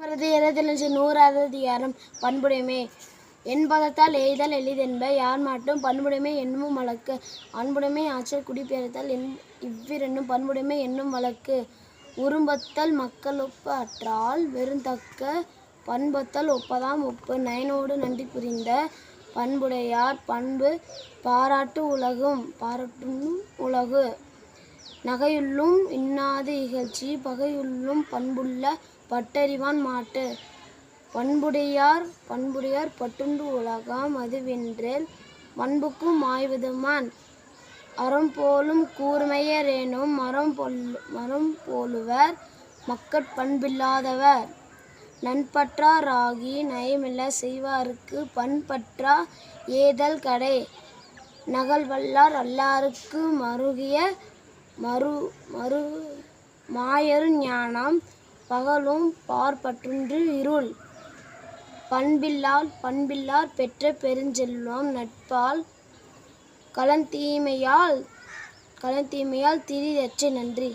அவரது இருபத்தி நூறாவது அதிகாரம் பண்புடைமை. என்பதத்தால் எய்தல் எளிதென்ப யார் மாட்டும் பண்புடைமை என்னும் வழக்கு. அன்புடைமை ஆற்றல் குடிபெயர்த்தல் என் இவ்விரண்டும் பண்புடைமை என்னும் வழக்கு. உரும்பத்தல் மக்களொப்பு அற்றால் வெறுந்தக்க பண்பத்தல் ஒப்பதாம் ஒப்பு. நயனோடு நன்றி புரிந்த பண்புடையார் பண்பு பாராட்டு உலகும் பாராட்டும் உலகு. நகையுள்ளும் இன்னாது இகழ்ச்சி பகையுள்ளும் பண்புள்ள பட்டறிவான் மாட்டு. பண்புடையார் பண்புடையார் பட்டுண்டு உலகாம் அதுவென்றேல் பண்புக்கும் ஆய்வதுமான் அறம் போலும் கூர்மையரேனும் மரம் பொல் மரம் போலுவர் மக்கட் பண்பில்லாதவர். நண்பற்றாராகி நயமில்ல செய்வாருக்கு பண்பற்றா ஏதல் கடை. நகல்வல்லார் அல்லாருக்கு மருகிய மறு மறு மாயரு ஞானம் பகலும் பார்ப்பற்றுன்று இருள். பண்பில்லால் பண்பில்லார் பெற்ற பெருஞ்செல்வம் நட்பால் களந்தீமையால் கலந்தீமையால் திரிதற்ற நன்றி.